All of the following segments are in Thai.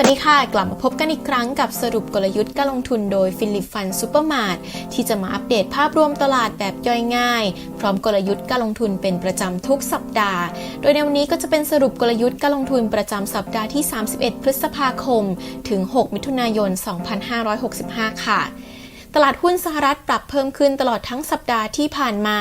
วัสดีค่ะ กลับมาพบกันอีกครั้งกับสรุปกลยุทธ์การลงทุนโดยฟิลิปฟันซูเปอร์มาร์ทที่จะมาอัปเดตภาพรวมตลาดแบบย่อยง่าย พร้อมกลยุทธ์การลงทุนเป็นประจำทุกสัปดาห์ โดยในวันนี้ก็จะเป็นสรุปกลยุทธ์การลงทุนประจำสัปดาห์ที่ 31 พฤษภาคม ถึง 6 มิถุนายน 2565 ค่ะ ตลาดหุ้นสหรัฐปรับเพิ่มขึ้นตลอดทั้งสัปดาห์ที่ผ่านมา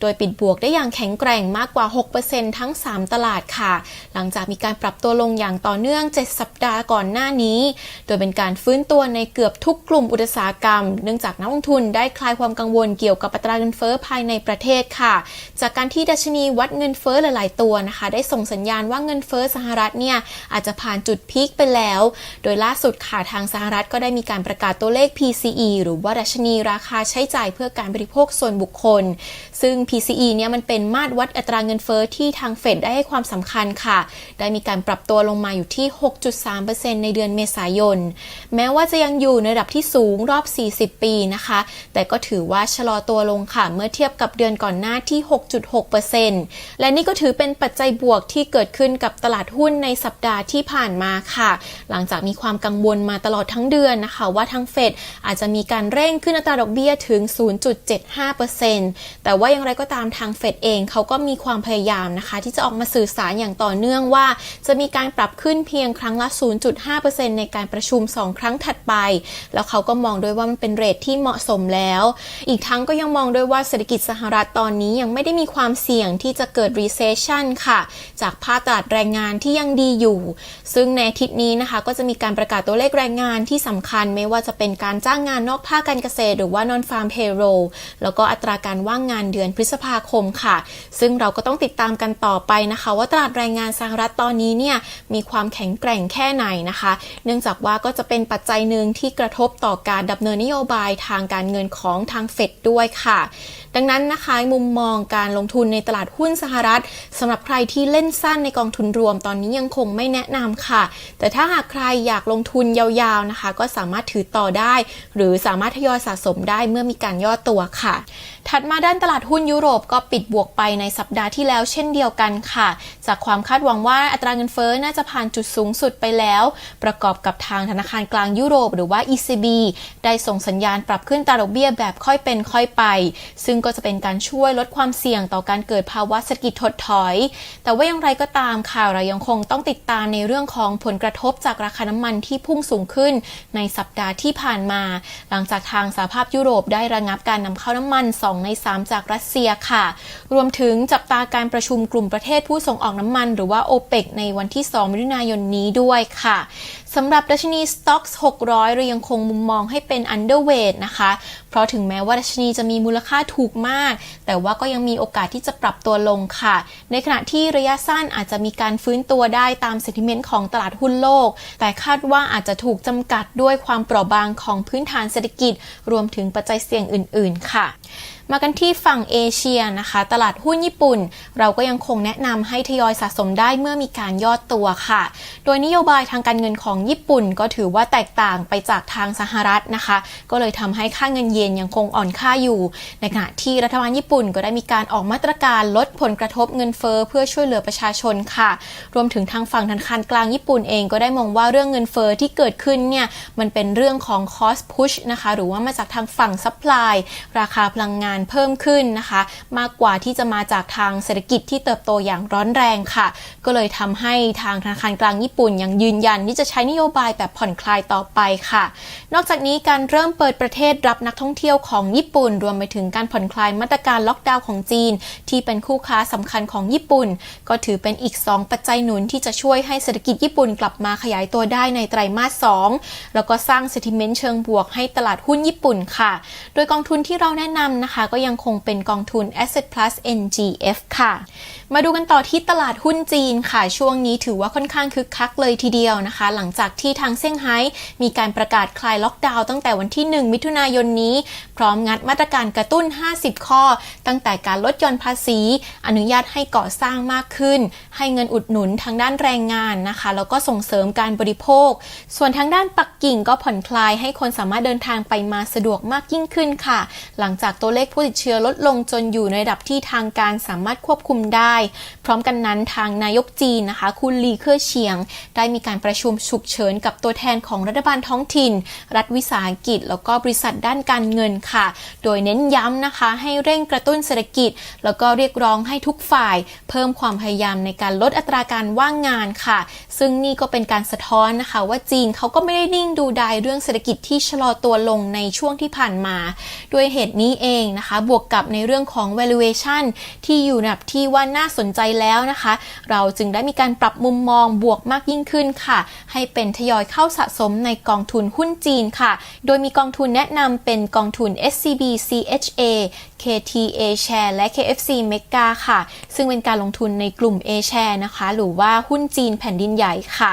โดยปิดบวกได้อย่างแข็งแกร่งมากกว่า 6%ทั้ง 3 ตลาดค่ะ หลังจากมีการปรับตัวลงอย่างต่อเนื่อง 7 สัปดาห์ก่อนหน้านี้ โดยเป็นการฟื้นตัวในเกือบทุกกลุ่มอุตสาหกรรม เนื่องจากนักลงทุนได้คลายความกังวลเกี่ยวกับอัตราเงินเฟ้อภายในประเทศค่ะ จากการที่ดัชนีวัดเงินเฟ้อหลาย ๆ ตัวนะคะ ได้ส่งสัญญาณว่าเงินเฟ้อสหรัฐเนี่ยอาจจะผ่านจุดพีคไปแล้ว โดยล่าสุดค่ะทางสหรัฐก็ได้มีการประกาศตัวเลข PCE หรือว่าดัชนีราคาใช้จ่ายเพื่อการบริโภคส่วนบุคคล ซึ่ง PCE เนี่ยมันเป็นมาตรวัดอัตราเงินเฟ้อที่ทางเฟดได้ให้ความสำคัญค่ะ ได้มีการปรับตัวลงมาอยู่ที่ 6.3%ในเดือนเมษายน แม้ว่าจะยังอยู่ในระดับที่สูงรอบ 40 ปีนะคะ แต่ก็ถือว่าชะลอตัวลงค่ะ เมื่อเทียบกับเดือนก่อนหน้าที่ 6.6%และนี่ก็ถือเป็นปัจจัยบวกที่เกิดขึ้นกับตลาดหุ้นในสัปดาห์ที่ผ่านมาค่ะ หลังจากมีความกังวลมาตลอดทั้งเดือนนะคะ ว่าทางเฟดอาจจะมีการเร่งขึ้นอัตราดอกเบี้ยถึง 0.75%แต่ว่าอย่างไรก็ตามทางเฟดเองเขาก็มีความพยายามนะคะ ที่จะออกมาสื่อสารอย่างต่อเนื่องว่า จะมีการปรับขึ้นเพียงครั้งละ 0.5%ในการประชุม 2 ครั้งถัดไป แล้วเขาก็มองด้วยว่ามันเป็นเรทที่เหมาะสมแล้ว อีกทั้งก็ยังมองด้วยว่าเศรษฐกิจสหรัฐตอนนี้ยังไม่ได้มีความเสี่ยงที่จะเกิด recession ค่ะ จากภาคตลาดแรงงานที่ยังดีอยู่ ซึ่งในอาทิตย์นี้นะคะ ก็จะมีการประกาศตัวเลขแรงงานที่สำคัญไม่ว่าจะเป็นการจ้างงานนอกภาคการเกษตรหรือว่า non farm payroll แล้วก็อัตราการว่างงานเดือนพฤษภาคมค่ะ ซึ่งเราก็ต้องติดตามกันต่อไปนะคะ ว่าตลาดแรงงานสหรัฐตอนนี้เนี่ยมีความแข็งแกร่งแค่ไหนนะคะ เนื่องจากว่าก็จะเป็นปัจจัยหนึ่งที่กระทบต่อการดำเนินนโยบายทางการเงินของทางเฟดด้วยค่ะ ดังนั้นนะคะมุมมองการลงทุนในตลาดหุ้นสหรัฐสำหรับใครที่เล่นสั้นในกองทุนรวมตอนนี้ยังคงไม่แนะนำค่ะ แต่ถ้าหากใครอยากลงทุนยาวๆนะคะ ก็สามารถถือต่อได้ หรือสามารถทยอยสะสมได้เมื่อมีการย่อตัวค่ะ ถัดมาด้านตลาดหุ้นยุโรปก็ปิดบวกไปในสัปดาห์ที่แล้วเช่นเดียวกันค่ะ จากความคาดหวังว่าอัตราเงินเฟ้อน่าจะผ่านจุดสูงสุดไปแล้ว ประกอบกับทางธนาคารกลางยุโรปหรือว่า ECB ได้ส่งสัญญาณปรับขึ้นตราดอกเบี้ยแบบค่อยเป็นค่อยไป ซึ่งก็จะเป็นการช่วยลดความเสี่ยงต่อการเกิดภาวะเศรษฐกิจถดถอย แต่ว่าอย่างไรก็ตามค่ะเรายังคงต้องติดตามในเรื่องของผลกระทบจากราคาน้ำมันที่พุ่งสูงขึ้นในสัปดาห์ที่ผ่านมา หลังจากทางสหภาพยุโรปได้ระงับการนำเข้าน้ำมัน 2 ใน 3 จากรัสเซียค่ะ รวมถึงจับตาการประชุมกลุ่มประเทศผู้ส่งออกน้ำมัน หรือว่าโอเปกในวันที่ 2 มิถุนายนนี้ด้วยค่ะสำหรับดัชนี Stocks 600 เรายังคงมุมมองให้เป็น underweight นะคะ เพราะถึงแม้ว่าดัชนีจะมีมูลค่าถูกมาก แต่ว่าก็ยังมีโอกาสที่จะปรับตัวลงค่ะ ในขณะที่ระยะสั้นอาจจะมีการฟื้นตัวได้ตาม sentiment ของตลาดหุ้นโลก แต่คาดว่าอาจจะถูกจำกัดด้วยความเปราะบางของพื้นฐานเศรษฐกิจ รวมถึงปัจจัยเสี่ยงอื่น ๆ ค่ะ มากันที่ฝั่งเอเชียนะคะ ตลาดหุ้นญี่ปุ่น เราก็ยังคงแนะนำให้ทยอยสะสมได้เมื่อมีการย่อตัวค่ะ โดยนโยบายทางการเงินของญี่ปุ่นก็ถือว่าแตกต่างไปจากทางสหรัฐนะคะ ก็เลยทำให้ค่าเงินเยนยังคงอ่อนค่าอยู่ ในขณะที่รัฐบาลญี่ปุ่นก็ได้มีการออกมาตรการลดผลกระทบเงินเฟ้อเพื่อช่วยเหลือประชาชนค่ะ รวมถึงทางฝั่งธนาคารกลางญี่ปุ่นเองก็ได้มองว่าเรื่องเงินเฟ้อที่เกิดขึ้นเนี่ยมันเป็นเรื่องของ cost push นะคะหรือว่ามาจากทางฝั่ง supply ราคาพลังงานเพิ่มขึ้นนะคะ มากกว่าที่จะมาจากทางเศรษฐกิจที่เติบโตอย่างร้อนแรงค่ะ ก็เลยทำให้ทางธนาคารกลางญี่ปุ่นยังยืนยันที่จะใช้นโยบายแบบผ่อนคลายต่อไปค่ะ นอกจากนี้การเริ่มเปิดประเทศรับนักท่องเที่ยวของญี่ปุ่น รวมไปถึงการผ่อนคลายมาตรการล็อกดาวน์ของจีน ที่เป็นคู่ค้าสำคัญของญี่ปุ่น ก็ถือเป็นอีก 2 ปัจจัยหนุนที่จะช่วยให้เศรษฐกิจญี่ปุ่นกลับมาขยายตัวได้ในไตรมาส 2 แล้วก็สร้าง sentiment เชิงบวกให้ตลาดหุ้นญี่ปุ่นค่ะ โดยกองทุนที่เราแนะนำนะคะก็ยังคงเป็นกองทุน Asset Plus NGF ค่ะ มาดูกันต่อที่ตลาดหุ้นจีนค่ะ ช่วงนี้ถือว่าค่อนข้างคึกคักเลยทีเดียวนะคะ หลังจากที่ทางเซี่ยงไฮ้มีการประกาศคลายล็อกดาวน์ตั้งแต่วันที่ 1 มิถุนายนนี้ พร้อมงัดมาตรการกระตุ้น 50 ข้อ ตั้งแต่การลดหย่อนภาษี อนุญาตให้ก่อสร้างมากขึ้น ให้เงินอุดหนุนทางด้านแรงงานนะคะ แล้วก็ส่งเสริมการบริโภค ส่วนทางด้านปักกิ่งก็ผ่อนคลายให้คนสามารถเดินทางไปมาสะดวกมากยิ่งขึ้นค่ะ หลังจากตัวเลขผู้ผู้ติดเชื้อลดลงจนอยู่ในระดับที่ทางการสามารถควบคุมได้พร้อมกันนั้นทางนายกจีนนะคะ คุณลีเคอร์เฉียง ได้มีการประชุมฉุกเฉินกับตัวแทนของรัฐบาลท้องถิ่น รัฐวิสาหกิจ แล้วก็บริษัทด้านการเงินค่ะ โดยเน้นย้ำนะคะ ให้เร่งกระตุ้นเศรษฐกิจ แล้วก็เรียกร้องให้ทุกฝ่าย เพิ่มความพยายามในการลดอัตราการว่างงานค่ะ ซึ่งนี่ก็เป็นการสะท้อนนะคะว่าจีนเขาก็ไม่ได้นิ่งดูดายเรื่องเศรษฐกิจที่ชะลอตัวลงในช่วงที่ผ่านมาด้วยเหตุนี้เองนะคะ บวกกับในเรื่องของ valuation ที่อยู่ในระดับที่ว่าน่าสนใจแล้วนะคะ เราจึงได้มีการปรับมุมมองบวกมากยิ่งขึ้นค่ะ ให้เป็นทยอยเข้าสะสมในกองทุนหุ้นจีนค่ะ โดยมีกองทุนแนะนำเป็นกองทุน SCB CHA KTA Share และ KFC Mega ค่ะ ซึ่งเป็นการลงทุนในกลุ่ม A Share นะคะ หรือว่าหุ้นจีนแผ่นดินใหญ่ค่ะ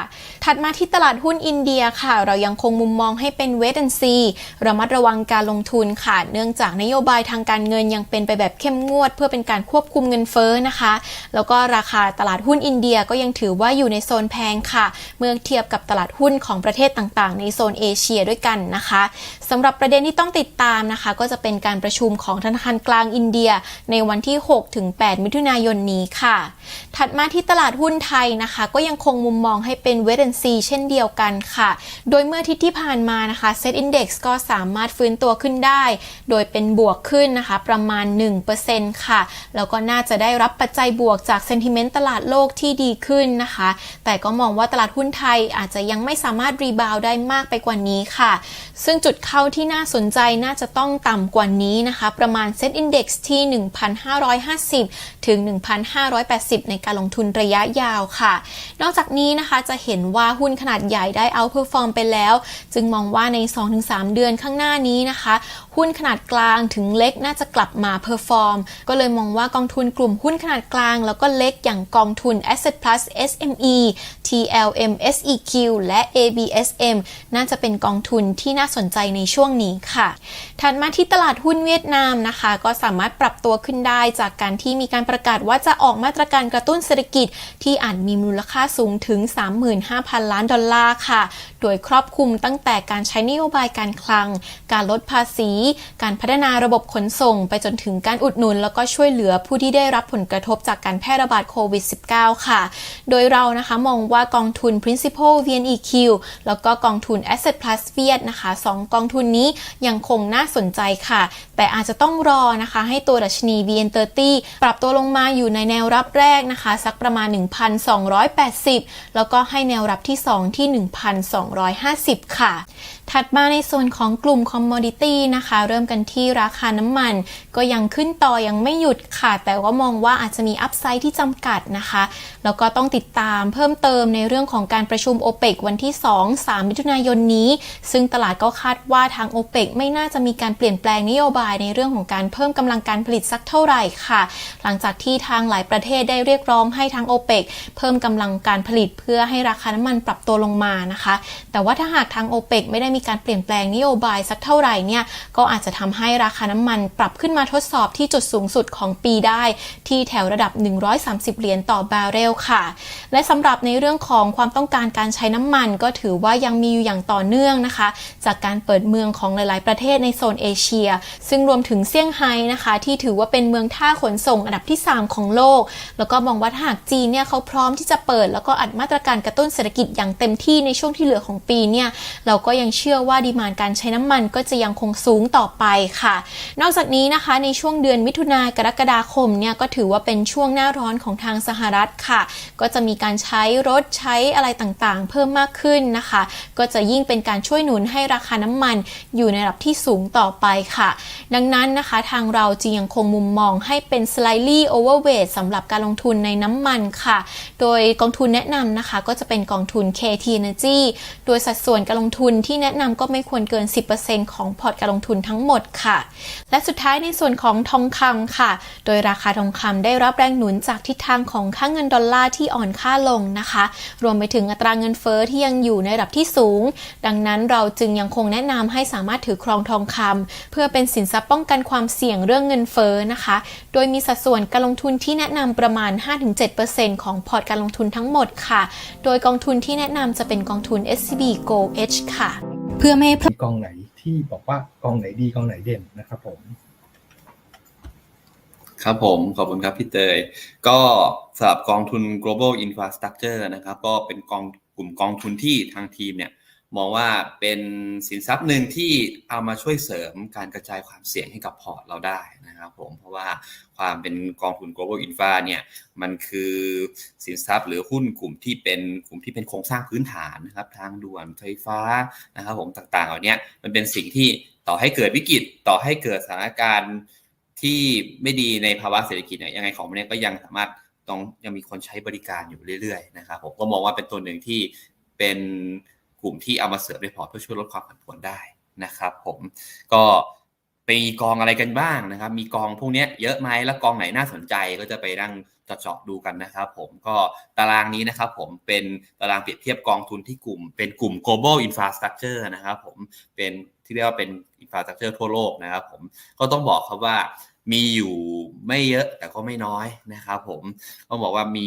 ถัดมาที่ตลาดหุ้นอินเดียค่ะ เรายังคงมุมมองให้เป็น wait and see ระมัดระวังการลงทุนค่ะ เนื่องจากนโยบายทางการเงินยังเป็นไปแบบเข้มงวด เพื่อเป็นการควบคุมเงินเฟ้อนะคะ แล้วก็ราคาตลาดหุ้นอินเดียก็ยังถือว่าอยู่ในโซนแพงค่ะ เมื่อเทียบกับตลาดหุ้นของประเทศต่างๆ ในโซนเอเชียด้วยกันนะคะสำหรับประเด็นที่ต้องติดตามนะคะ ก็จะเป็นการประชุมของธนาคารกลางอินเดีย ในวันที่6ถึง8มิถุนายนนี้ค่ะ ถัดมาที่ตลาดหุ้นไทยนะคะ ก็ยังคงมุมมองให้เป็น wait and see เช่นเดียวกันค่ะ โดยเมื่อทิตย์ที่ผ่านมานะคะ Set Index ก็สามารถฟื้นตัวขึ้นได้ โดยเป็นบวกขึ้นนะคะ ประมาณ 1%ค่ะ แล้วก็น่าจะได้รับปัจจัยบวกจากเซนติเมนต์ตลาดโลกที่ดีขึ้นนะคะ แต่ก็มองว่าตลาดหุ้นไทยอาจจะยังไม่สามารถรีบาวได้มากไปกว่านี้ค่ะ ซึ่งจุดเข้าที่น่าสนใจน่าจะต้องต่ำกว่านี้นะคะ ประมาณ Set Index ที่ 1,550 ถึง 1,580 ในการลงทุนระยะยาวค่ะ นอกจากนี้นะคะจะเห็นว่าหุ้นขนาดใหญ่ได้เอาเพอร์ฟอร์มไปแล้ว จึงมองว่าใน 2-3 เดือนข้างหน้านี้นะคะ หุ้นขนาดกลางถึงเล็กน่าจะกลับมาเพอร์ฟอร์มก็เลยมองว่ากองทุนกลุ่มหุ้นขนาดกลาง แล้วก็เล็กอย่างกองทุน Asset Plus SME TLM SEQ และ ABSM น่าจะเป็นกองทุนที่น่าสนใจในช่วงนี้ค่ะถัดมาที่ตลาดหุ้นเวียดนามนะคะ ก็สามารถปรับตัวขึ้นได้จากการที่มีการประกาศว่าจะออกมาตรการกระตุ้นเศรษฐกิจที่อาจมีมูลค่าสูงถึง 35,000ล้านดอลลาร์ค่ะ โดยครอบคลุมตั้งแต่การใช้นโยบายการคลัง การลดภาษี การพัฒนาระบบขนส่ง ไปจนถึงการอุดหนุน แล้วก็ช่วยเหลือผู้ที่ได้รับผลกระทบจากการแพร่ระบาดโควิด -19 ค่ะ โดยเรานะคะมองว่ากองทุน Principal VNEQ แล้วก็กองทุน Asset Plus Viet นะคะสองกองทุนนี้ยังคงน่าสนใจค่ะ แต่อาจจะต้องรอนะคะให้ตัวดัชนี VN30 ปรับตัวลงมาอยู่ในแนวรับแรกนะคะ สักประมาณ 1,280 แล้วก็ให้แนวรับับที่ 2 ที่ 1,250 ค่ะ ถัดมาในส่วนของกลุ่มคอมมอดิตี้นะคะ เริ่มกันที่ราคาน้ำมัน ก็ยังขึ้นต่อยังไม่หยุดค่ะ แต่ว่ามองว่าอาจจะมีอัพไซด์ที่จำกัดนะคะ แล้วก็ต้องติดตามเพิ่มเติมในเรื่องของการประชุมโอเปกวันที่ 2-3 มิถุนายนนี้ ซึ่งตลาดก็คาดว่าทางโอเปกไม่น่าจะมีการเปลี่ยนแปลงนโยบายในเรื่องของการเพิ่มกำลังการผลิตสักเท่าไหร่ค่ะ หลังจากที่ทางหลายประเทศได้เรียกร้องให้ทางโอเปกเพิ่มกำลังการผลิตเพื่อให้ราคาน้ำมันปรับตัวลงมานะคะ แต่ว่าถ้าหากทางโอเปกไม่ได้มีการเปลี่ยนแปลงนโยบายสักเท่าไหร่เนี่ยก็อาจจะทำให้ราคาน้ำมันปรับขึ้นมาทดสอบที่จุดสูงสุดของปีได้ ที่แถวระดับ 130 เหรียญต่อบาร์เรลค่ะ และสำหรับในเรื่องของความต้องการการใช้น้ำมัน ก็ถือว่ายังมีอยู่อย่างต่อเนื่องนะคะ จากการเปิดเมืองของหลาย ๆ ประเทศในโซนเอเชีย ซึ่งรวมถึงเซี่ยงไฮ้นะคะ ที่ถือว่าเป็นเมืองท่าขนส่งอันดับที่ 3 ของโลก แล้วก็มองว่าหากจีนเนี่ยเขาพร้อมที่จะเปิด แล้วก็อัดมาตรการกระตุ้นเศรษฐกิจอย่างเต็มที่ในช่วงที่เหลือของปีเนี่ยเราก็ยังเชื่อื่อว่าดีมานการใช้น้ำมันก็จะยังคงสูงต่อไปค่ะ นอกจากนี้นะคะในช่วงเดือนมิถุนากรกฎาคมเนี่ยก็ถือว่าเป็นช่วงหน้าร้อนของทางสหรัฐค่ะ ก็จะมีการใช้รถใช้อะไรต่างๆ เพิ่มมากขึ้นนะคะ ก็จะยิ่งเป็นการช่วยหนุนให้ราคาน้ำมันอยู่ในระดับที่สูงต่อไปค่ะ ดังนั้นนะคะทางเราจึงยังคงมุมมองให้เป็น slightly overweight สำหรับการลงทุนในน้ำมันค่ะ โดยกองทุนแนะนำนะคะ ก็จะเป็นกองทุน KT Energy โดยสัดส่วนการลงทุนที่แนะนำก็ไม่ควรเกิน 10%ของพอร์ตการลงทุนทั้งหมดค่ะ และสุดท้ายในส่วนของทองคำค่ะ โดยราคาทองคำได้รับแรงหนุนจากทิศทางของค่าเงินดอลลาร์ที่อ่อนค่าลงนะคะ รวมไปถึงอัตราเงินเฟอ้อที่ยังอยู่ในระดับที่สูง ดังนั้นเราจึงยังคงแนะนำให้สามารถถือครองทองคำเพื่อเป็นสินทรัพย์ป้องกันความเสี่ยงเรื่องเงินเฟ้อนะคะ โดยมีสัดส่วนการลงทุนที่แนะนำประมาณ 5-7%ของพอร์ตการลงทุนทั้งหมดค่ะ โดยกองทุนที่แนะนำจะเป็นกองทุน SCB Go H ค่ะเพื่อไม่ให้พลาดมีกองไหนที่บอกว่ากองไหนดีกองไหนเด่นนะครับผม ครับผมขอบคุณครับพี่เตย ก็สำหรับกองทุน global infrastructure นะครับ ก็เป็นกองกลุ่มกองทุนที่ทางทีมเนี่ย มองว่าเป็นสินทรัพย์หนึ่งที่เอามาช่วยเสริมการกระจายความเสี่ยงให้กับพอร์ตเราได้นะครับผมเพราะว่าความเป็นกองทุน global infra เนี่ยมันคือสินทรัพย์หรือหุ้นกลุ่มที่เป็นกลุ่มที่เป็นโครงสร้างพื้นฐานนะครับทางด่วนไฟฟ้านะครับผมต่างๆเหล่านี้มันเป็นสิ่งที่ต่อให้เกิดวิกฤตต่อให้เกิดสถานการณ์ที่ไม่ดีในภาวะเศรษฐกิจเนี่ยยังไงของมันก็ยังสามารถต้องยังมีคนใช้บริการอยู่เรื่อยๆนะครับผมก็มองว่าเป็นตัวหนึ่งที่เป็น กลุ่มที่เอามาเสริมในพอร์ตเพื่อช่วยลดความผันผวนได้นะครับ ผมก็มีกองอะไรกันบ้างนะครับ มีกองพวกนี้เยอะไหมแล้วกองไหนน่าสนใจก็จะไปนั่งจเจาะดูกันนะครับ ผมก็ตารางนี้นะครับผมเป็นตารางเปรียบเทียบกองทุนที่กลุ่ม เป็นกลุ่ม global infrastructure นะครับผมเป็นที่เรียกว่าเป็น infrastructure ทั่วโลกนะครับ ผมก็ต้องบอกครับว่ามีอยู่ไม่เยอะแต่ก็ไม่น้อยนะครับ ผมต้องบอกว่ามี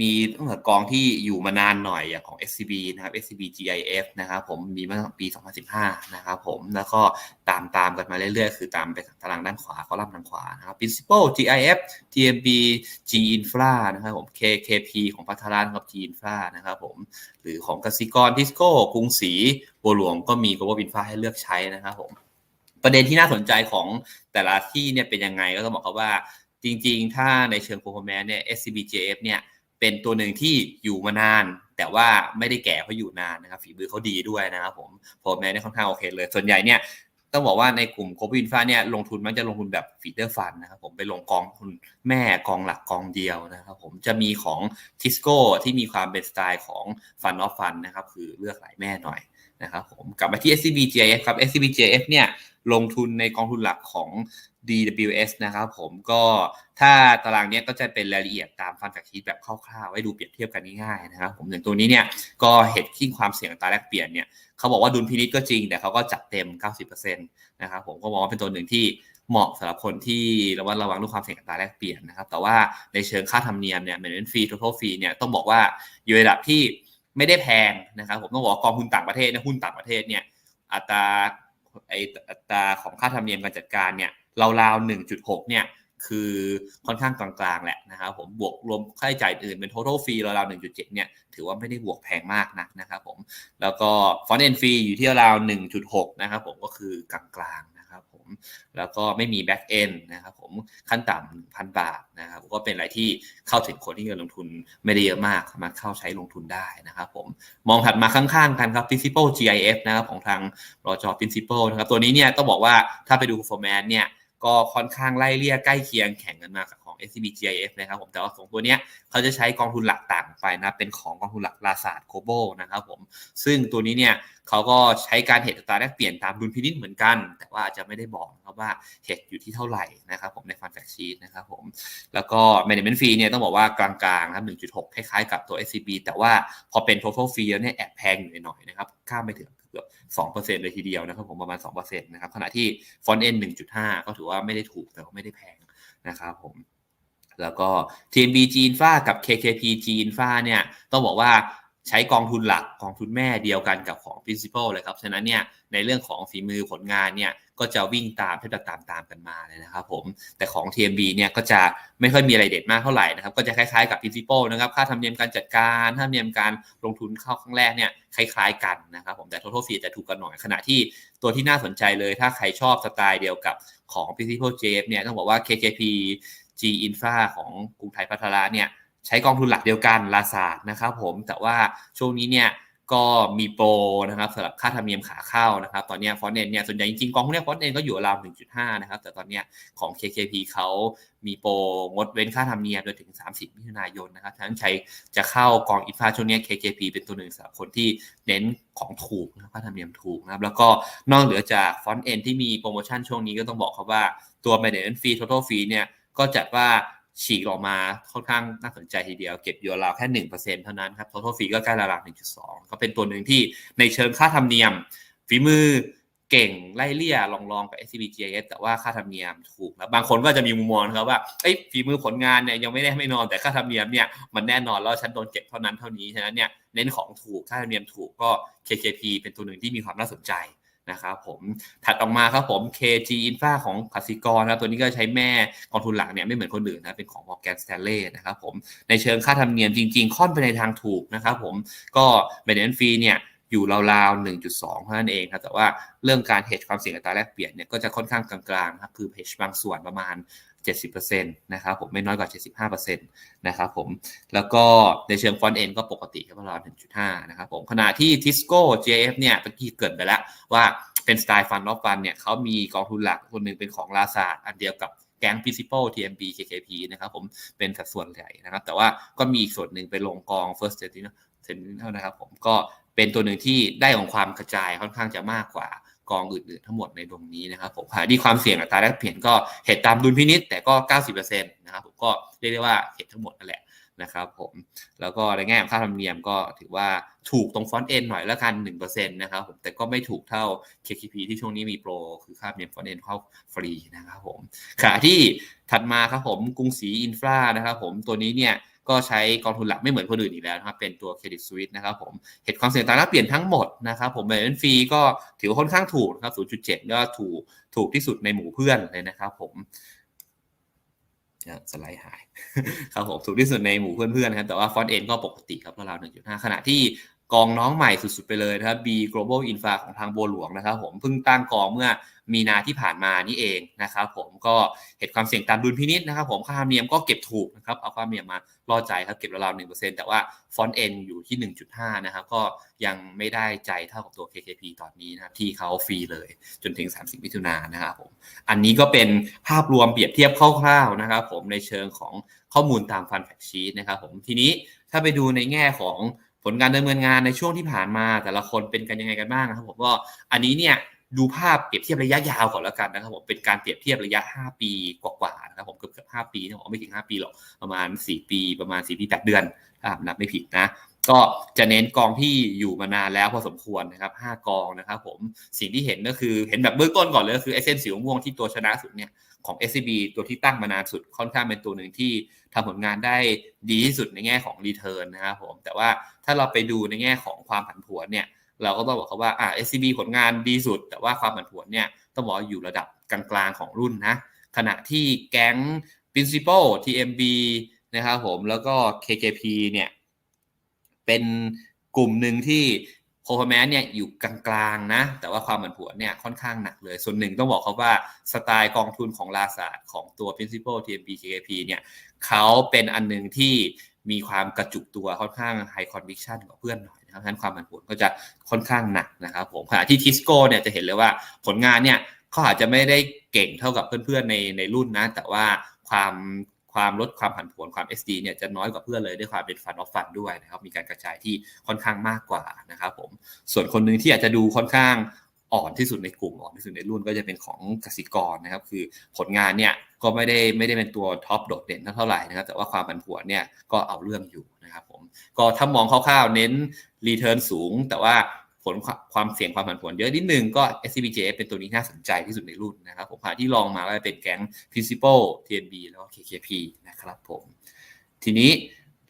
มีตั้งแต่กองที่อยู่มานานหน่อยอย่างของ SCB นะครับ SCB GIF นะครับผมมีมาตั้งปี 2015 นะครับผมแล้วก็ตามตามกันมาเรื่อยๆ คือตามไปตารางด้านขวาคอลัมน์ด้านขวานะครับ Principal GIF TMB G Infra นะครับผม KKP ของพัทรานครับ G Infra นะครับผมหรือของกสิกรทิสโก้กรุงศรีบัวหลวงก็มี Global Infra ให้เลือกใช้นะครับผมประเด็นที่น่าสนใจของแต่ละที่เนี่ยเป็นยังไงก็ต้องบอกเขาว่าจริงๆ ถ้าในเชิง performance เนี่ย SCBJF เนี่ย เป็นตัวหนึ่งที่อยู่มานาน แต่ว่าไม่ได้แก่เพราะอยู่นานนะครับฝีมือเขาดีด้วยนะครับผมพอแม้ได้ค่อนข้างโอเคเลย ส่วนใหญ่เนี่ยต้องบอกว่าในกลุ่มโคบินฟ้าเนี่ยลงทุนมันจะลงทุนแบบฟีเดอร์ฟันนะครับผมไปลงกองทุนแม่กองหลักกองเดียวนะครับผมจะมีของทิสโก้ที่มีความเป็นสไตล์ของฟันออฟฟันนะครับคือเลือกหลายแม่หน่อย นะครับผมกลับมาที่ SCB GIF ครับ SCB GIF เนี่ยลงทุนในกองทุนหลักของ DWS นะครับผมก็ถ้าตารางนี้ก็จะเป็นรายละเอียดตามฟันแฟกชีตแบบคร่าวๆไว้ดูเปรียบเทียบกันง่ายๆนะครับผมอย่างตัวนี้เนี่ยก็เหตุที่ความเสี่ยงตาแลกเปลี่ยนเนี่ยเขาบอกว่าดุลพินิจก็จริง แต่เขาก็จัดเต็ม 90%นะครับผมก็มองว่าเป็นตัวหนึ่งที่เหมาะสำหรับคนที่ระวังระวังเรื่องความเสี่ยงตาแลกเปลี่ยนนะครับแต่ว่าในเชิงค่าธรรมเนียมเนี่ย management fee total fee เนี่ยต้องบอกว่าอยู่ระดับที่ ไม่ได้แพงนะครับผมต้องบอกกองทุนต่างประเทศนะหุ้นต่างประเทศเนี่ยอัตราไออัตราของค่าธรรมเนียมการจัดการเนี่ยราวๆ1.6เนี่ยคือค่อนข้างกลางๆแหละนะครับผมบวกรวมค่าใช้จ่ายอื่นเป็น total fee ราวๆ1.7เนี่ยถือว่าไม่ได้บวกแพงมากนักนะครับผมแล้วก็ front end fee อยู่ที่ราว1.6นะครับผมก็คือกลางๆ แล้วก็ไม่มีแบ็กเอนนะครับผมขั้นต่ำพันบาทนะครับก็เป็นอะไรที่เข้าถึงคนที่เงินลงทุนไม่ได้เยอะมากมาเข้าใช้ลงทุนได้นะครับผมมองถัดมาข้างๆกันครับ principal GIF นะครับของทางรอจอ principal นะครับตัวนี้เนี่ยต้องบอกว่าถ้าไปดู performance เนี่ยก็ค่อนข้างไล่เลี่ยใกล้เคียงแข่งกันมากับ ของ SCB GIF นะครับผมแต่ว่าสองตัวเนี้ยเขาจะใช้กองทุนหลักต่างไปนะเป็นของกองทุนหลักลาซาดโคโบนะครับผมซึ่งตัวนี้เนี่ยเขาก็ใช้การเหตุตราแลกเปลี่ยนตามดุลพินิจเหมือนกัน แต่ว่าอาจจะไม่ได้บอกนะครับว่าเหตุอยู่ที่เท่าไหร่นะครับผมในฟันแฟกชีตนะครับผมแล้วก็ management fee เนี่ยต้องบอกว่ากลางๆครับ1.6 คล้ายๆกับตัว SCB แต่ว่าพอเป็น total fee แล้วเนี่ยแอบแพงอยู่หน่อยนะครับข้ามไปถึงเกือบ2%เลยทีเดียวนะครับผมประมาณ2%นะครับขณะที่ Font end 1.5 ก็ถือว่าไม่ได้ถูกแต่ก็ไม่ได้แพงนะครับผม แล้วก็ TMB จีนฟ้ากับ KKP จีนฟ้าเนี่ย ต้องบอกว่าใช้กองทุนหลักกองทุนแม่เดียวกันกับของ principal เลยครับ ฉะนั้นเนี่ยในเรื่องของฝีมือผลงานเนี่ยก็จะวิ่งตามแทบจะตามตามกันมาเลยนะครับผม แต่ของ TMB เนี่ยก็จะไม่ค่อยมีอะไรเด็ดมากเท่าไหร่นะครับ ก็จะคล้ายๆกับ principal นะครับ ค่าธรรมเนียมการจัดการค่าธรรมเนียมการลงทุนเข้าครั้งแรกเนี่ยคล้ายๆกันนะครับผมแต่ total fee จะถูกกันหน่อยขณะที่ตัวที่น่าสนใจเลย ถ้าใครชอบสไตล์เดียวกับของ principal JF เนี่ยต้องบอกว่า KKP G Infra ของกรุงไทยพัฒนาเนี่ยใช้กองทุนหลักเดียวกันลาซาดนะครับผมแต่ว่าช่วงนี้เนี่ยก็มีโปรนะครับสำหรับค่าธรรมเนียมขาเข้านะครับ ตอนนี้ฟอนเนนเนี่ยส่วนใหญ่จริงๆกองพวกนี้ฟอนเนนก็อยู่ราว 1.5 นะครับ แต่ตอนนี้ของ KKP เขามีโปรงดเว้นค่าธรรมเนียมจนถึง 30 มิถุนายนนะครับทั้งใช้จะเข้ากองอินฟาช่วงนี้ KKP เป็นตัวหนึ่งสำหรับคนที่เน้นของถูกนะค่าธรรมเนียมถูกนะครับแล้วก็นอกเหนือจากฟอนเอนที่มีโปรโมชั่นช่วงนี้ก็ต้องบอกครับว่าตัว Maintenance Fee Total Fee เนี่ย ก็จัดว่าฉีกออกมาค่อนข้างน่าสนใจทีเดียวเก็บอยู่ราวแค่หนึ่งเปอร์เซ็นเท่านั้นครับ total fee ก็ใกล้ระดับหนึ่งจุดสองก็เป็นตัวหนึ่งที่ในเชิงค่าธรรมเนียม ฝีมือเก่งไล่เลี่ยลองลองกับ SCB GIS แต่ว่าค่าธรรมเนียมถูกแล้วบางคนก็จะมีมุมมองครับว่าเอ้ยฝีมือผลงานเนี่ยยังไม่ได้ไม่นอนแต่ค่าธรรมเนียมเนี่ยมันแน่นอนแล้วฉันโดนเก็บเท่านั้นเท่านี้ฉะนั้นเนี่ยเน้นของถูกค่าธรรมเนียมถูกก็ KKP เป็นตัวหนึ่งที่มีความน่าสนใจ นะครับผมถัดออกมาครับผม KG Infra ของกสิกรนะตัวนี้ก็ใช้แม่กองทุนหลักเนี่ยไม่เหมือนคนอื่นนะเป็นของ Morgan Stanley นะครับผมในเชิงค่าธรรมเนียมจริง ๆ ค่อนไปในทางถูกนะครับผมก็เบนเนฟรีเนี่ยอยู่ราวๆ 1.2เท่านั้นเองครับ แต่ว่าเรื่องการ hedge ความเสี่ยงอัตราแลกเปลี่ยนเนี่ยก็จะค่อนข้างกลางๆครับคือ hedge บางส่วนประมาณ 70%นะครับผมไม่น้อยกว่า 75%นะครับผมแล้วก็ในเชิงฟอนต์เอ็นก็ปกติครับราว1.5นะครับผมขณะที่ Tisco JF เนี่ยเมื่อกี้เกิดไปแล้วว่าเป็นสไตล์ฟันออฟฟันเนี่ยเขามีกองทุนหลักคนหนึ่งเป็นของลาซาอันเดียวกับแก๊ง Principal TMB KKP นะครับผมเป็นสัดส่วนใหญ่นะครับ แต่ว่าก็มีอีกส่วนหนึ่งไปลงกอง First Sentinel นะครับผมก็เป็นตัวหนึ่งที่ได้ของความกระจายค่อนข้างจะมากกว่า กองอื่นๆ ทั้งหมดในตรงนี้นะครับผมที่ความเสี่ยงอัตราแลกเปลี่ยนก็เหตุตามดุลพินิษแต่ก็ 90%นะครับผมก็เรียกได้ว่าเหตุทั้งหมดนั่นแหละนะครับผมแล้วก็ในแง่ของค่าธรรมเนียมก็ถือว่าถูกตรงฟอนต์เอ็นหน่อยละกัน1%นะครับผมแต่ก็ไม่ถูกเท่า KKP ที่ช่วงนี้มีโปร คือค่าธรรมเนียมฟอนต์เอ็นเข้าฟรีนะครับผมขณะที่ถัดมาครับผมกรุงศรีอินฟรานะครับผมตัวนี้เนี่ย ก็ใช้กองทุนหลักไม่เหมือนคนอื่นอีกแล้วนะครับเป็นตัวเครดิตสวิตนะครับผมเหตุความเสี่ยงต่างๆเปลี่ยนทั้งหมดนะครับผมเบนฟรีก็ถือว่าค่อนข้างถูกนะครับ0.7 ก็ถูกถูกที่สุดในหมู่เพื่อนเลยนะครับผมสไลด์หายครับผมถูกที่สุดในหมู่เพื่อนๆนะครับแต่ว่าฟอนต์เอ็นก็ปกติครับราวๆ1.5 ขณะที่กองน้องใหม่สุดๆไปเลยนะครับ B Global Infra ของทางบัวหลวงนะครับผมเพิ่งตั้งกองเมื่อ มีนาที่ผ่านมานี่เองนะครับผมก็เหตุความเสี่ยงตามดุลพินิษนะครับผมค่าธรรมเนียมก็เก็บถูกนะครับเอาค่าธรรมเนียมมาล่อใจครับเก็บราวๆหนึ่งเปอร์เซ็นต์แต่ว่าฟอนต์เอ็นอยู่ที่หนึ่งจุดห้านะครับก็ยังไม่ได้ใจเท่ากับตัว KKP ตอนนี้นะครับที่เขาฟรีเลยจนถึง 30มิถุนายนนะครับผมอันนี้ก็เป็นภาพรวมเปรียบเทียบคร่าวๆนะครับผมในเชิงของข้อมูลตามฟันแฟกชีตนะครับผมทีนี้ถ้าไปดูในแง่ของผลการดำเนินงานในช่วงที่ผ่านมาแต่ละคนเป็นกันยังไงกันบ้างนะครับผมก็อันนี้เนี่ย ดูภาพเปรียบเทียบระยะยาวก่อนแล้วกันนะครับผมเป็นการเปรียบเทียบระยะ 5 ปีกว่าๆนะครับผมเกือบเกือบ5ปีนะผมไม่ถึง 5 ปีหรอกประมาณ 4 ปี ประมาณ 4 ปี 8 เดือนถ้านับไม่ผิดนะก็จะเน้นกองที่อยู่มานานแล้วพอสมควรนะครับ 5 กองนะครับผมสิ่งที่เห็นก็คือเห็นแบบเบื้องต้นก่อนเลยก็คือไอเส้นสีม่วงที่ตัวชนะสุดเนี่ยของ SCB ตัวที่ตั้งมานานสุดค่อนข้างเป็นตัวหนึ่งที่ทำผลงานได้ดีที่สุดในแง่ของรีเทิร์นนะครับผมแต่ว่าถ้าเราไปดูในแง่ของความผันผวนเนี่ย เราก็ต้องบอกเขาว่าอ่า SCB ผลงานดีสุด แต่ว่าความผันผวนเนี่ยต้องบอกอยู่ระดับกลางๆของรุ่นนะขณะที่แก๊ง Principal TMB นะครับผมแล้วก็ KKP เนี่ยเป็นกลุ่มหนึ่งที่โ e ร f แมนเนี่ยอยู่กลางๆนะ แต่ว่าความผันผวนเนี่ยค่อนข้างหนักเลย ส่วนหนึ่งต้องบอกเขาว่าสไตล์กองทุนของลาซาดของตัว Principal TMB KKP เนี่ยเขาเป็นอันหนึ่งที่ มีความกระจุกตัวค่อนข้าง high conviction กว่าเพื่อนหน่อยนะครับฉะนั้นความผันผวนก็จะค่อนข้างหนักนะครับผมขณะที่ทิสโก้เนี่ยจะเห็นเลยว่าผลงานเนี่ยเขาอาจจะไม่ได้เก่งเท่ากับเพื่อนๆในในรุ่นนะ แต่ว่าความความลดความผันผวนความ SD เนี่ยจะน้อยกว่าเพื่อนเลยด้วยความเป็นฟันออฟฟันด้วยนะครับมีการกระจายที่ค่อนข้างมากกว่านะครับผมส่วนคนหนึ่งที่อาจจะดูค่อนข้าง อ่อนที่สุดในกลุ่มอ่อนที่สุดในรุ่นก็จะเป็นของกสิกรนะครับ คือผลงานเนี่ยก็ไม่ได้ไม่ได้เป็นตัวท็อปโดดเด่นเท่าไหร่นะครับ แต่ว่าความผันผวนเนี่ยก็เอาเรื่องอยู่นะครับผมก็ถ้ามองคร่าวๆเน้นรีเทิร์นสูง แต่ว่าผลความเสี่ยงความผันผวนเยอะนิดนึงก็ SCBJF เป็นตัวนี้น่าสนใจที่สุดในรุ่นนะครับ ผมหาที่ลองมาก็เป็นแก๊ง Principal TNB แล้วก็ KKP นะครับผมทีนี้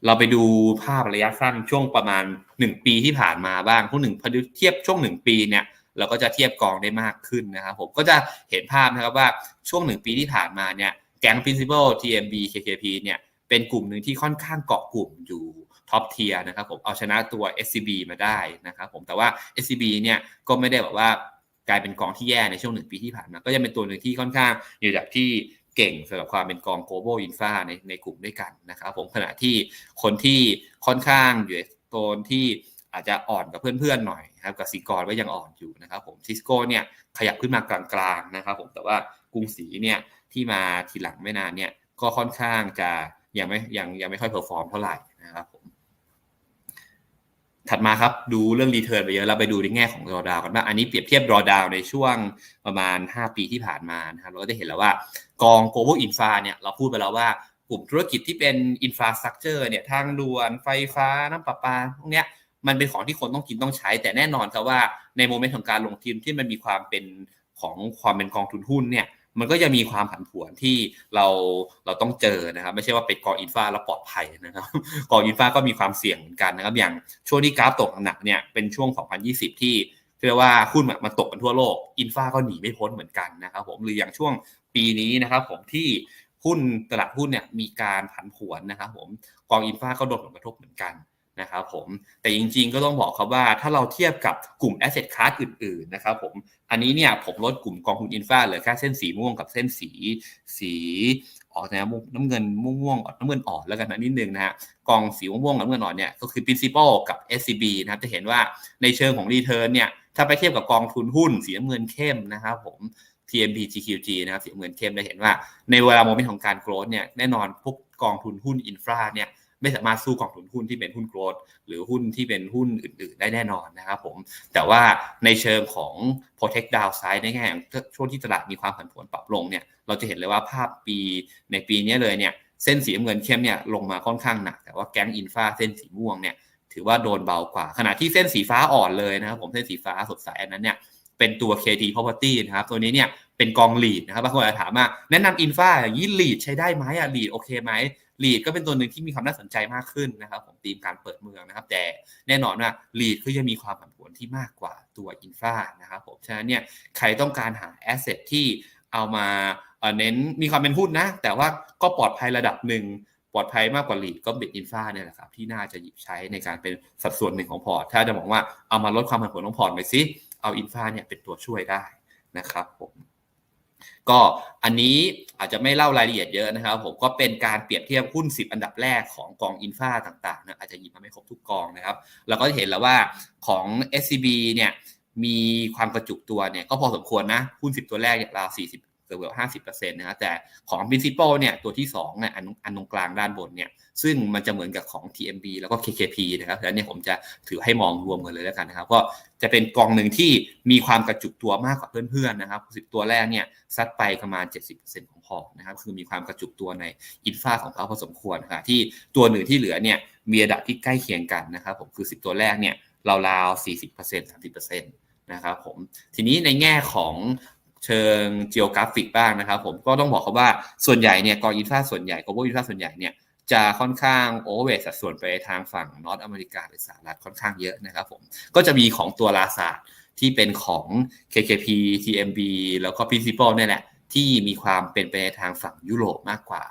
เราไปดูภาพระยะสั้นช่วงประมาณ 1 ปีที่ผ่านมาบ้างพวกหนึ่งพอเทียบช่วง 1 ปีเนี่ย เราก็จะเทียบกองได้มากขึ้นนะครับผมก็จะเห็นภาพนะครับว่าช่วง1ปีที่ผ่านมาเนี่ยแก๊ง Principal TMB KKP เนี่ยเป็นกลุ่มหนึ่งที่ค่อนข้างเกาะกลุ่มอยู่ท็อปเทียร์นะครับผมเอาชนะตัว SCB มาได้นะครับผมแต่ว่า SCB เนี่ยก็ไม่ได้แบบว่ากลายเป็นกองที่แย่ในช่วงหนึ่งปีที่ผ่านมา ก็ยังเป็นตัวหนึ่งที่ค่อนข้างอยู่ระดับที่เก่งสำหรับความเป็นกอง global infra ในในกลุ่มด้วยกันนะครับผมขณะที่คนที่ค่อนข้างอยู่โซนที่ อาจจะอ่อนกับเพื่อนๆหน่อยนะครับกับซีกรก็ยังอ่อนอยู่นะครับผมซิสโก้เนี่ยขยับขึ้นมากลางๆนะครับผมแต่ว่ากรุงศรีเนี่ยที่มาทีหลังไม่นานเนี่ยก็ค่อนข้างจะยังไม่ยังยังไม่ค่อยเพอร์ฟอร์มเท่าไหร่นะครับผมถัดมาครับดูเรื่องรีเทิร์นไปเยอะเราไปดูในแง่ของรอดาวกันบ้างอันนี้เปรียบเทียบรอดาวในช่วงประมาณ 5 ปีที่ผ่านมานะครับเราก็จะเห็นแล้วว่ากอง global infra เนี่ยเราพูดไปแล้วว่ากลุ่มธุรกิจที่เป็น infrastructure เนี่ยทางด่วนไฟฟ้าน้ำประปาพวกเนี้ย มันเป็นของที่คนต้องกินต้องใช้ แต่แน่นอนครับว่าในโมเมนต์ของการลงทุนที่มันมีความเป็นของความเป็นกองทุนหุ้นเนี่ยมันก็จะมีความผันผวนที่เราเราต้องเจอนะครับ ไม่ใช่ว่าเป็นกองอินฟาแล้วปลอดภัยนะครับกองอินฟาก็มีความเสี่ยงเหมือนกันนะครับ อย่างช่วงที่กราฟตกหนักเนี่ยเป็นช่วง 2020 ที่เรียกว่าหุ้นแบบมันตกกันทั่วโลกอินฟาก็หนีไม่พ้นเหมือนกันนะครับผมหรืออย่างช่วงปีนี้นะครับผมที่หุ้นตลาดหุ้นเนี่ยมีการผันผวนนะครับผมกองอินฟาก็โดนผลกระทบเหมือนกัน นะครับผมแต่จริงๆก็ต้องบอกครับว่าถ้าเราเทียบกับกลุ่ม asset class อื่นๆนะครับผมอันนี้เนี่ยผมลดกลุ่มกองทุนอินฟาเหลือแค่เส้นสีม่วงกับเส้นสีสีออกแนวน้ำเงินม่วงๆน้ำเงินอ่อนแล้วกันนะนิดนึงนะฮะกองสีม่วงๆกับน้ำเงินอ่อนเนี่ยก็คือ principal กับ SCB นะครับจะเห็นว่าในเชิงของ return เนี่ยถ้าไปเทียบกับกองทุนหุ้นสีน้ำเงินเข้มนะครับผม TMP GQG นะครับสีน้ำเงินเข้มได้เห็นว่าในเวลาโมเมนต์ของการโกรธเนี่ยแน่นอนพวกกองทุนหุ้นอินฟราเนี่ย ไม่สามารถสู้กองทุนหุ้นที่เป็นหุ้นโกรดหรือหุ้นที่เป็นหุ้นอื่น ๆ ได้แน่นอนนะครับผมแต่ว่าในเชิงของ protect downside ในแง่ของช่วงที่ตลาดมีความผันผวนปรับลงเนี่ยเราจะเห็นเลยว่าภาพปีในปีนี้เลยเนี่ยเส้นสีเงินเข้มเนี่ยลงมาค่อนข้างหนัก แต่ว่าแก๊งอินฟาเส้นสีม่วงเนี่ยถือว่าโดนเบากว่า ขณะที่เส้นสีฟ้าอ่อนเลยนะครับผมเส้นสีฟ้าสดใสอันนั้นเนี่ยเป็นตัว KT property นะครับ ตัวนี้เนี่ยเป็นกองลีดนะครับบางคนอาจจะถามว่าแนะนำอินฟาอย่างนี้ลีดใช้ได้ไหมอะลีดโอเคไหม ลีดก็เป็นตัวหนึ่งที่มีความน่าสนใจมากขึ้นนะครับผมตีมการเปิดเมืองนะครับ แต่แน่นอนว่าลีดก็ยังมีความผันผวนที่มากกว่าตัวอินฟานะครับผมฉะนั้นเนี่ยใครต้องการหาแอสเซทที่เอามาเน้นมีความเป็นหุ้นนะ แต่ว่าก็ปลอดภัยระดับหนึ่งปลอดภัยมากกว่าลีดก็เบ็ดอินฟาเนี่ยแหละครับที่น่าจะหยิบใช้ในการเป็นสัดส่วนหนึ่งของพอร์ต ถ้าจะบอกว่าเอามาลดความผันผวนของพอร์ตไปซิเอาอินฟาเนี่ยเป็นตัวช่วยได้นะครับผม ก็อันนี้อาจจะไม่เล่ารายละเอียดเยอะนะครับ ผมก็เป็นการเปรียบเทียบหุ้น 10 อันดับแรกของกองอินฟาต่างๆนะอาจจะหยิบมาไม่ครบทุกกองนะครับ เราก็จะเห็นแล้วว่าของ SCB เนี่ยมีความกระจุกตัวเนี่ยก็พอสมควรนะหุ้น 10 ตัวแรกอย่างราว40 เกือบห้าสิบเปอร์เซ็นต์นะครับแต่ของ principal เนี่ยตัวที่2เนี่ยอันอันตรงกลางด้านบนเนี่ยซึ่งมันจะเหมือนกับของ TMB แล้วก็ KKP นะครับแล้วเนี่ยผมจะถือให้มองรวมกันเลยแล้วกันนะครับ ก็จะเป็นกองหนึ่งที่มีความกระจุกตัวมากกว่าเพื่อนๆนะครับสิบตัวแรกเนี่ยซัดไปประมาณ 70%ของพอร์ตนะครับคือมีความกระจุกตัวในอินฟาของเขาพอสมควรครับที่ตัวหนึ่งที่เหลือเนี่ยมีระดับที่ใกล้เคียงกันนะครับผมคือ 10 ตัวแรกเนี่ยราวๆ40% 30%นะครับผมทีนี้ในแง่ของ เชิง geographic บ้างนะครับผมก็ต้องบอกเขาว่าส่วนใหญ่เนี่ยกองอินฟาส่วนใหญ่ global อินฟาส่วนใหญ่เนี่ยจะค่อนข้างโอเวอร์สัดส่วนไปทางฝั่งนอตอเมริกาหรือสหรัฐค่อนข้างเยอะนะครับผมก็จะมีของตัวลาซาที่เป็นของ KKP TMB แล้วก็ Principal เนี่ยแหละที่มีความเป็นไปในทางฝั่งยุโรปมากกว่า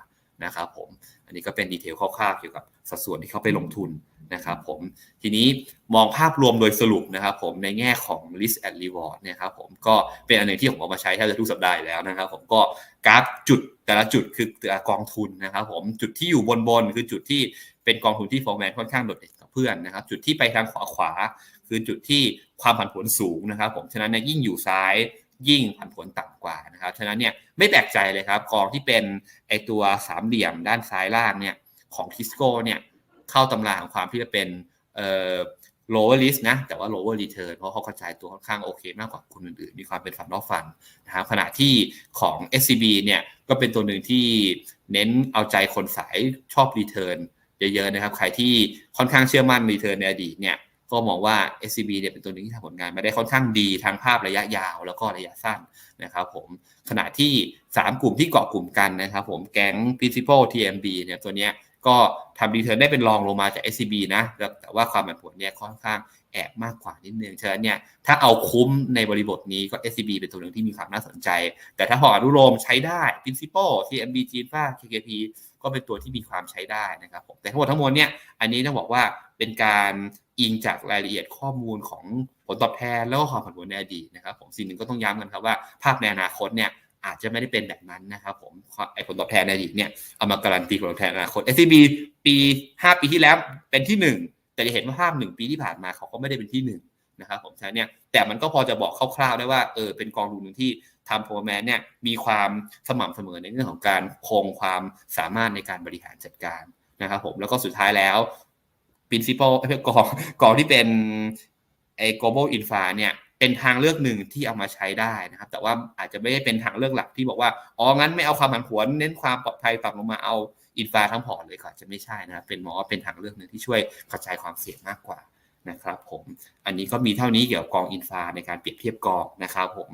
นะครับผม อันนี้ก็เป็นดีเทลคร่าวๆเกี่ยวกับสัดส่วนที่เขาไปลงทุน นะครับผมทีนี้มองภาพรวมโดยสรุปนะครับผมในแง่ของ risk and reward เนี่ยครับผมก็เป็นอันหนึ่งที่ผมเอามาใช้แทบจะทุกสัปดาห์แล้วนะครับผมก็กราฟจุดแต่ละจุดคือต่ละกองทุนนะครับผมจุดที่อยู่บนบนคือจุดที่เป็นกองทุนที่ฟอร์แมนค่อนข้างโดดเด่นกับเพื่อนนะครับจุดที่ไปทางขวาขวาคือจุดที่ความผันผวนสูงนะครับผมฉะนั้นเนี่ยยิ่งอยู่ซ้ายยิ่งผันผวนต่ำกว่านะครับฉะนั้นเนี่ยไม่แปลกใจเลยครับกองที่เป็นไอตัวสามเหลี่ยมด้านซ้ายล่างเนี่ยของทิสโก้เนี่ย เข้าตำราของความที่จะเป็นเอ่อ lower risk นะ แต่ว่า lower return เพราะเขากระจายตัวค่อนข้างโอเคมากกว่าคนอื่นๆ มีความเป็นฝันรอบฟันนะครับขณะที่ของ SCB เนี่ยก็เป็นตัวหนึ่งที่เน้นเอาใจคนสายชอบ return เยอะๆนะครับ ใครที่ค่อนข้างเชื่อมั่น return ในอดีตเนี่ยก็มองว่า SCB เนี่ยเป็นตัวหนึ่งที่ทำผลงานมาได้ค่อนข้างดีทั้งภาพระยะยาวแล้วก็ระยะสั้นนะครับผมขณะที่ 3 กลุ่มที่เกาะกลุ่มกันนะครับผมแก๊ง principal TMB เนี่ยตัวเนี้ย ก็ทำรีเทิร์นได้เป็นรองลงมาจาก SCB นะแต่ว่าความผันผวนเนี่ยค่อนข้างแอบมากกว่านิดนึงฉะนั้นเนี่ยถ้าเอาคุ้มในบริบทนี้ก็ SCB เป็นตัวหนึ่งที่มีความน่าสนใจ แต่ถ้าพออนุโลมใช้ได้ Principal TMB จีนฟ้า KKP ก็เป็นตัวที่มีความใช้ได้นะครับผมแต่ทั้งหมดทั้งมวลเนี่ยอันนี้ต้องบอกว่าเป็นการอิงจากรายละเอียดข้อมูลของผลตอบแทนแล้วก็ความผันผวนในอดีตนะครับผมสิ่งหนึ่งก็ต้องย้ำกันครับว่าภาพในอนาคตเนี่ย อาจจะไม่ได้เป็นแบบนั้นนะครับผมไอผลตอบแทนในอดีตเนี่ยเอามาการันตีผลตอบแทนอนาคต SCB ปี 5 ปีที่แล้วเป็นที่ 1 แต่จะเห็นว่าภาพ1ปีที่ผ่านมาเขาก็ไม่ได้เป็นที่1นะครับผมใช่เนี่ยแต่มันก็พอจะบอกคร่าวๆได้ว่าเออเป็นกองทุนหนึ่งที่ทำโปรแมนเนี่ยมีความสม่ำเสมอในเรื่องของการคงความสามารถในการบริหารจัดการนะครับผมแล้วก็สุดท้ายแล้ว principal กองกองที่เป็นไอ้ global infra เนี่ย เป็นทางเลือกหนึ่งที่เอามาใช้ได้นะครับ แต่ว่าอาจจะไม่ได้เป็นทางเลือกหลักที่บอกว่าอ๋องั้นไม่เอาความผันผวนเน้นความปลอดภัยปรับลงมาเอาอินฟาทั้งพอร์ตเลยก็อาจะไม่ใช่นะครับเป็นหมอเป็นทางเลือกหนึ่งที่ช่วยกระจายความเสี่ยงมากกว่านะครับผมอันนี้ก็มีเท่านี้เกี่ยวกับกองอินฟาในการเปรียบเทียบกองนะครับผม